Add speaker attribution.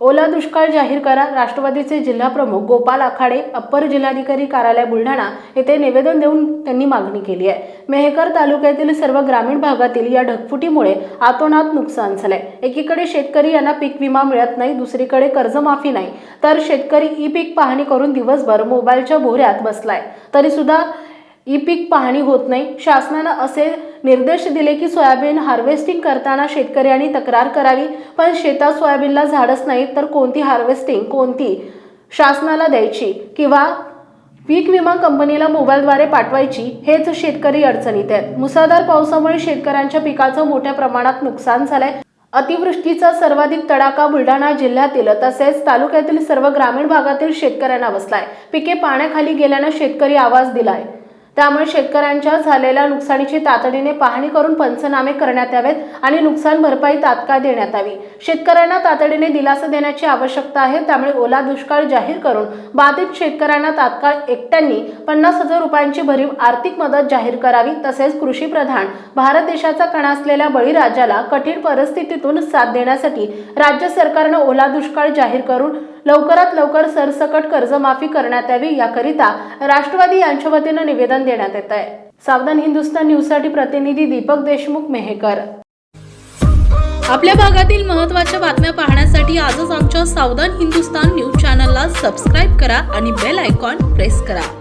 Speaker 1: ओला दुष्काळ जाहीर करा. राष्ट्रवादीचे जिल्हाप्रमुख गोपाल आखाडे अप्पर जिल्हाधिकारी कार्यालय बुलढाणा येथे निवेदन देऊन त्यांनी मागणी केली आहे. मेहकर तालुक्यातील सर्व ग्रामीण भागातील या ढगफुटीमुळे आतोनात नुकसान झालंय. एकीकडे शेतकरी यांना पीक विमा मिळत नाही दुसरीकडे कर्जमाफी नाही. तर शेतकरी ई पीक पाहणी करून दिवसभर मोबाईलच्या भोऱ्यात बसलाय. तरी सुद्धा ई पीक पाहणी होत नाही. शासनानं असे निर्देश दिले की सोयाबीन हार्वेस्टिंग करताना शेतकऱ्यांनी तक्रार करावी पण शेतात सोयाबीनला झाडच नाही तर कोणती हार्वेस्टिंग कोणती शासनाला द्यायची किंवा पीक विमा कंपनीला मोबाईलद्वारे पाठवायची हेच शेतकरी अडचणीत आहेत. मुसळधार पावसामुळे शेतकऱ्यांच्या पिकाचं मोठ्या प्रमाणात नुकसान झालंय. अतिवृष्टीचा सर्वाधिक तडाखा बुलढाणा जिल्ह्यातील तसेच तालुक्यातील सर्व ग्रामीण भागातील शेतकऱ्यांना बसलाय. पिके पाण्याखाली गेल्यानं शेतकरी आवाज दिलाय. त्यामुळे शेतकऱ्यांच्या झालेल्या नुकसानीची तातडीने पाहणी करून पंचनामे करण्यात यावेत आणि नुकसान भरपाई तात्काळ देण्यात यावी. शेतकऱ्यांना तातडीने दिलासा देण्याची आवश्यकता आहे त्यामुळे ओला दुष्काळ जाहीर करून बाधित शेतकऱ्यांना तात्काळ एकट्यांनी पन्नास हजार रुपयांची भरीव आर्थिक मदत जाहीर करावी तसेच कृषी प्रधान भारत देशाचा कणा असलेल्या बळीराजाला कठीण परिस्थितीतून साथ देण्यासाठी राज्य सरकारनं ओला दुष्काळ जाहीर करून लवकरात लवकर सरसकट कर्जमाफी करण्यात यावी याकरिता राष्ट्रवादी यांच्या वतीनं निवेदन देण्यात येत आहे. सावधान हिंदुस्तान न्यूजसाठी प्रतिनिधी दीपक देशमुख मेहेकर.
Speaker 2: आपल्या भागातील महत्त्वाच्या बातम्या पाहण्यासाठी आजच आमच्या सावधान हिंदुस्तान न्यूज चॅनलला सबस्क्राईब करा आणि बेल आयकॉन प्रेस करा.